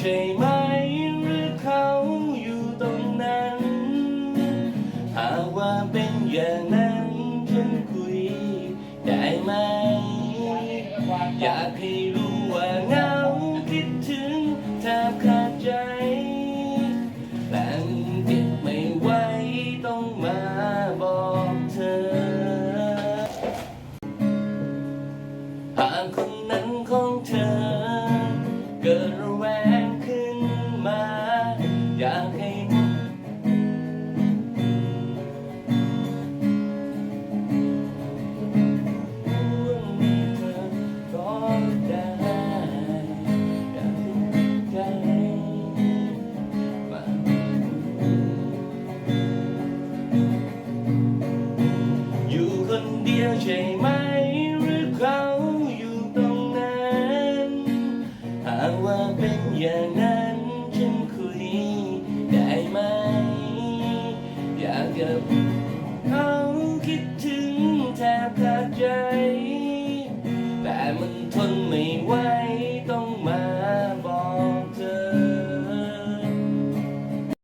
ช่ไหมหรือเขาอยู่ตรงนั้น หากว่าเป็นอย่างนั้นฉันคุยได้ไหม อยากให้รู้ว่าเหงาคิดถึงแทบขาดใจแต่เก็บไม่ไหวต้องมาบอกเธอ หากคนนั้นของเธอ เดียวใช่ไหมหรือเขาอยู่ตรงนั้นหากว่าเป็นอย่างนั้นฉันคุยได้ไหม อยากกับเขาคิดถึงแทบขาดใจ